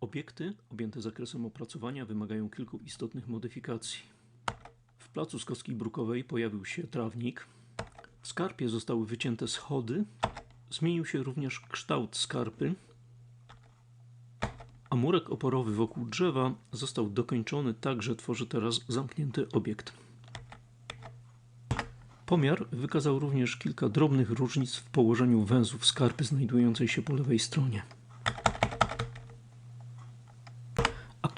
Obiekty objęte zakresem opracowania wymagają kilku istotnych modyfikacji. W placu Skockiej Brukowej pojawił się trawnik. W skarpie zostały wycięte schody. Zmienił się również kształt skarpy. A murek oporowy wokół drzewa został dokończony tak, że tworzy teraz zamknięty obiekt. Pomiar wykazał również kilka drobnych różnic w położeniu węzłów skarpy znajdującej się po lewej stronie.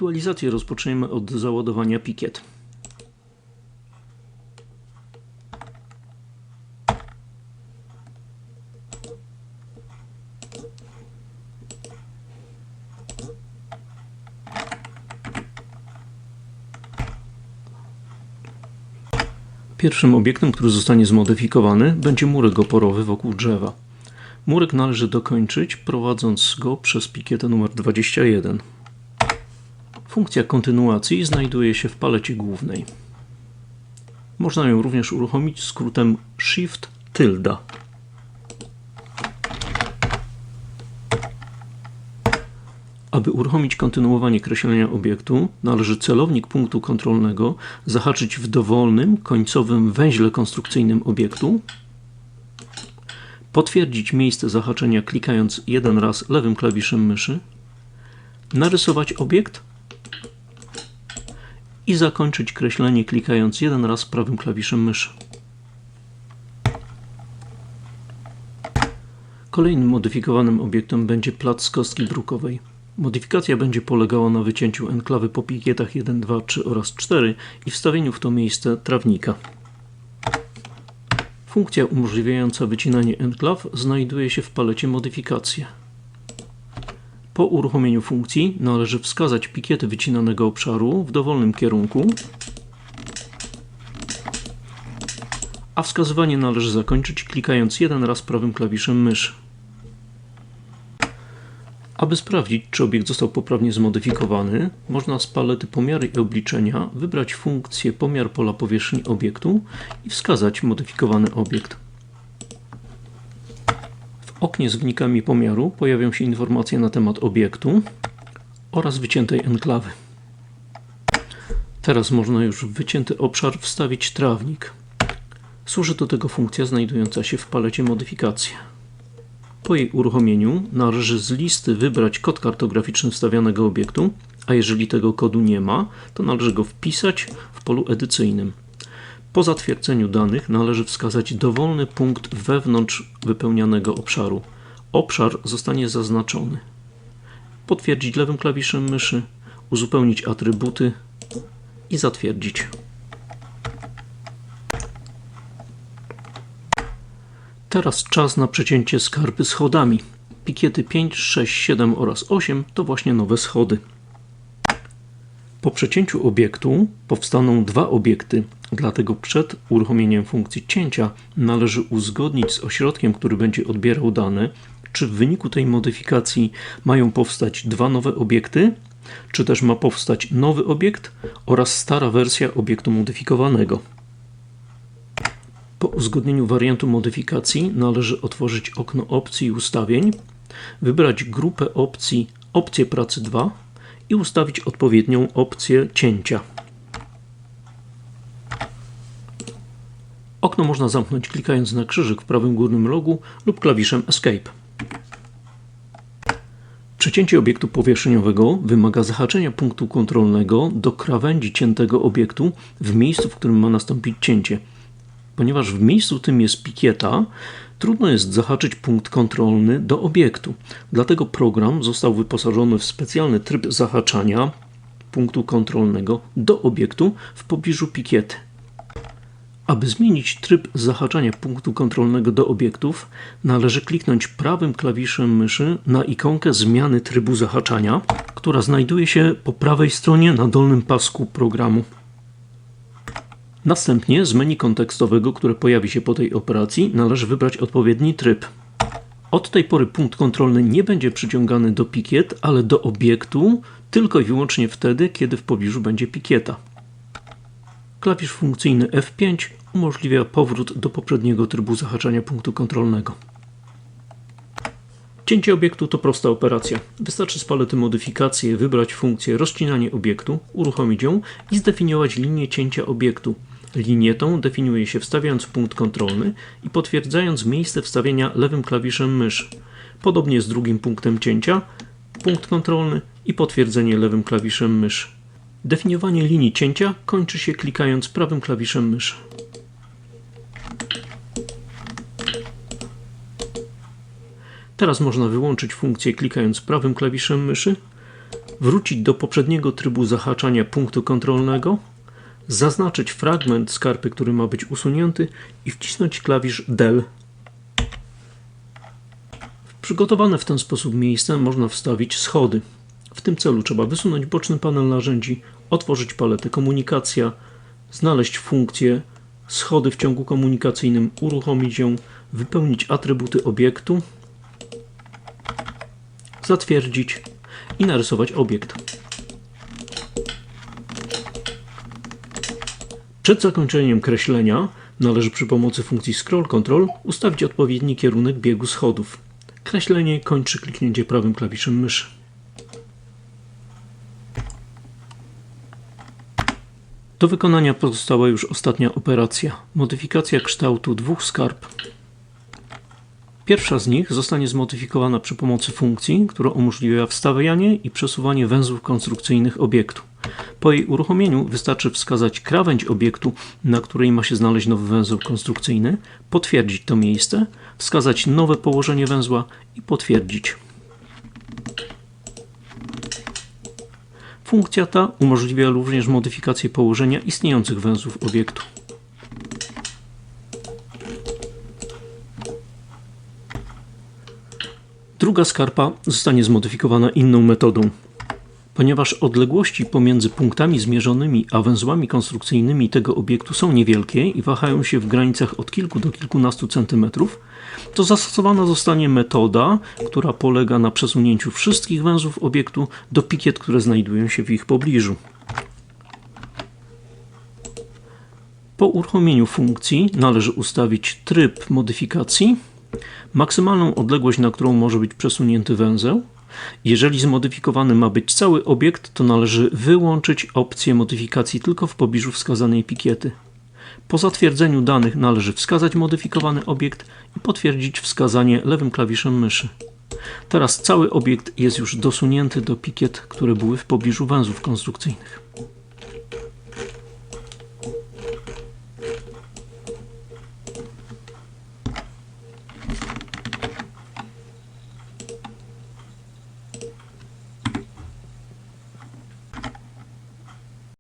Aktualizację rozpoczniemy od załadowania pikiet. Pierwszym obiektem, który zostanie zmodyfikowany, będzie murek oporowy wokół drzewa. Murek należy dokończyć, prowadząc go przez pikietę numer 21. Funkcja kontynuacji znajduje się w palecie głównej. Można ją również uruchomić skrótem Shift tylda. Aby uruchomić kontynuowanie kreślenia obiektu, należy celownik punktu kontrolnego zahaczyć w dowolnym, końcowym węźle konstrukcyjnym obiektu, potwierdzić miejsce zahaczenia klikając jeden raz lewym klawiszem myszy, narysować obiekt i zakończyć kreślenie klikając jeden raz prawym klawiszem myszy. Kolejnym modyfikowanym obiektem będzie plac z kostki brukowej. Modyfikacja będzie polegała na wycięciu enklawy po pikietach 1, 2, 3 oraz 4 i wstawieniu w to miejsce trawnika. Funkcja umożliwiająca wycinanie enklaw znajduje się w palecie modyfikacje. Po uruchomieniu funkcji należy wskazać pikiety wycinanego obszaru w dowolnym kierunku, a wskazywanie należy zakończyć klikając jeden raz prawym klawiszem myszy. Aby sprawdzić, czy obiekt został poprawnie zmodyfikowany, można z palety pomiary i obliczenia wybrać funkcję pomiar pola powierzchni obiektu i wskazać modyfikowany obiekt. Oknie z wynikami pomiaru pojawią się informacje na temat obiektu oraz wyciętej enklawy. Teraz można już w wycięty obszar wstawić trawnik. Służy do tego funkcja znajdująca się w palecie modyfikacje. Po jej uruchomieniu należy z listy wybrać kod kartograficzny wstawianego obiektu, a jeżeli tego kodu nie ma, to należy go wpisać w polu edycyjnym. Po zatwierdzeniu danych należy wskazać dowolny punkt wewnątrz wypełnianego obszaru. Obszar zostanie zaznaczony. Potwierdzić lewym klawiszem myszy, uzupełnić atrybuty i zatwierdzić. Teraz czas na przecięcie skarpy schodami. Pikiety 5, 6, 7 oraz 8 to właśnie nowe schody. Po przecięciu obiektu powstaną dwa obiekty, dlatego przed uruchomieniem funkcji cięcia należy uzgodnić z ośrodkiem, który będzie odbierał dane, czy w wyniku tej modyfikacji mają powstać dwa nowe obiekty, czy też ma powstać nowy obiekt oraz stara wersja obiektu modyfikowanego. Po uzgodnieniu wariantu modyfikacji należy otworzyć okno opcji i ustawień, wybrać grupę opcji Opcje pracy 2 i ustawić odpowiednią opcję cięcia. Okno można zamknąć klikając na krzyżyk w prawym górnym rogu lub klawiszem Escape. Przecięcie obiektu powierzchniowego wymaga zahaczenia punktu kontrolnego do krawędzi ciętego obiektu w miejscu, w którym ma nastąpić cięcie. Ponieważ w miejscu tym jest pikieta, trudno jest zahaczyć punkt kontrolny do obiektu. Dlatego program został wyposażony w specjalny tryb zahaczania punktu kontrolnego do obiektu w pobliżu pikiety. Aby zmienić tryb zahaczania punktu kontrolnego do obiektów, należy kliknąć prawym klawiszem myszy na ikonkę zmiany trybu zahaczania, która znajduje się po prawej stronie na dolnym pasku programu. Następnie z menu kontekstowego, które pojawi się po tej operacji, należy wybrać odpowiedni tryb. Od tej pory punkt kontrolny nie będzie przyciągany do pikiet, ale do obiektu tylko i wyłącznie wtedy, kiedy w pobliżu będzie pikieta. Klawisz funkcyjny F5 umożliwia powrót do poprzedniego trybu zahaczania punktu kontrolnego. Cięcie obiektu to prosta operacja. Wystarczy z palety modyfikacje wybrać funkcję rozcinanie obiektu, uruchomić ją i zdefiniować linię cięcia obiektu. Linię tą definiuje się wstawiając punkt kontrolny i potwierdzając miejsce wstawienia lewym klawiszem myszy. Podobnie z drugim punktem cięcia, punkt kontrolny i potwierdzenie lewym klawiszem myszy. Definiowanie linii cięcia kończy się klikając prawym klawiszem myszy. Teraz można wyłączyć funkcję klikając prawym klawiszem myszy, wrócić do poprzedniego trybu zahaczania punktu kontrolnego, zaznaczyć fragment skarpy, który ma być usunięty i wcisnąć klawisz Del. W przygotowane w ten sposób miejsce można wstawić schody. W tym celu trzeba wysunąć boczny panel narzędzi, otworzyć paletę komunikacja, znaleźć funkcję schody w ciągu komunikacyjnym, uruchomić ją, wypełnić atrybuty obiektu, zatwierdzić i narysować obiekt. Przed zakończeniem kreślenia należy przy pomocy funkcji Scroll Control ustawić odpowiedni kierunek biegu schodów. Kreślenie kończy kliknięcie prawym klawiszem myszy. Do wykonania pozostała już ostatnia operacja modyfikacja kształtu dwóch skarp. Pierwsza z nich zostanie zmodyfikowana przy pomocy funkcji, która umożliwia wstawianie i przesuwanie węzłów konstrukcyjnych obiektu. Po jej uruchomieniu wystarczy wskazać krawędź obiektu, na której ma się znaleźć nowy węzeł konstrukcyjny, potwierdzić to miejsce, wskazać nowe położenie węzła i potwierdzić. Funkcja ta umożliwia również modyfikację położenia istniejących węzłów obiektu. Druga skarpa zostanie zmodyfikowana inną metodą. Ponieważ odległości pomiędzy punktami zmierzonymi a węzłami konstrukcyjnymi tego obiektu są niewielkie i wahają się w granicach od kilku do kilkunastu centymetrów, to zastosowana zostanie metoda, która polega na przesunięciu wszystkich węzłów obiektu do pikiet, które znajdują się w ich pobliżu. Po uruchomieniu funkcji należy ustawić tryb modyfikacji, maksymalną odległość, na którą może być przesunięty węzeł. Jeżeli zmodyfikowany ma być cały obiekt, to należy wyłączyć opcję modyfikacji tylko w pobliżu wskazanej pikiety. Po zatwierdzeniu danych należy wskazać modyfikowany obiekt i potwierdzić wskazanie lewym klawiszem myszy. Teraz cały obiekt jest już dosunięty do pikiet, które były w pobliżu węzłów konstrukcyjnych.